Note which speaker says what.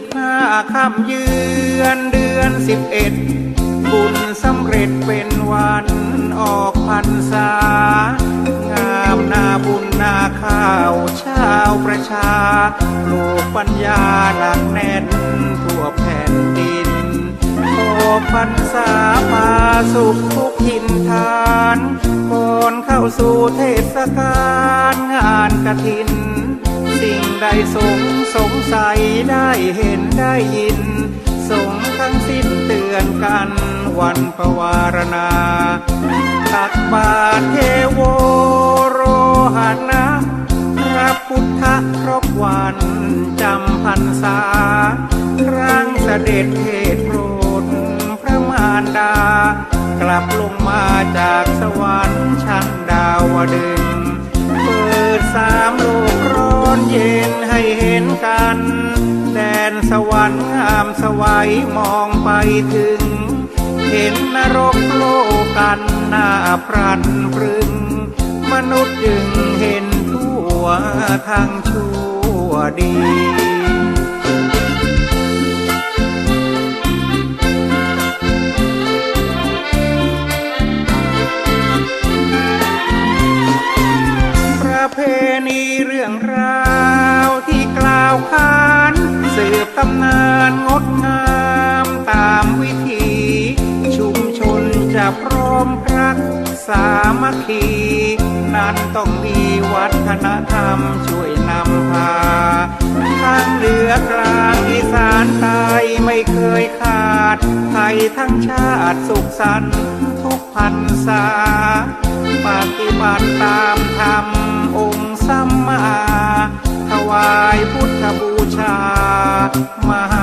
Speaker 1: บห้าคำเยือนเดือนสิบเอ็ดบุญสำเร็จเป็นวันออกพรรษา งามนาบุญนาข้าวชาวประชาปลูกปัญญาหนักแน่นทั่วแผ่นดินออกพรรษาพาสุขทุกทินทานก่อนเข้าสู่เทศกาลงานกระถินสิ่ง ใดสงสงสัยได้เห็นได้ยิน สงทั้งสิ้นเตือนกันวันประวารณา ตักบาตรเทโวโรหานะพระพุทธครบวันจำพรรษาครั้งเสด็จเทศโปรดพระมารดา กลับลงมาจากสวรรค์ชั้นดาวดึง เปิดสาม วรรค์งามสวัยมองไปถึง เห็นนรกโลกันหน้าพรันพรึง มนุษย์จึงเห็นทั่วทางชั่วดีประเพณีเรื่องราวที่กล่าวข้า สืบตำนานงดงามตามวิถี ชุมชนจะพร้อมรักสามัคคี นั้นต้องมีวัฒนธรรมช่วยนำพาทางเหนือกลางอีสานใต้ไม่เคยขาด ไทยทั้งชาติสุขสันต์ทุกพันษาปฏิบัติตามธรรม มา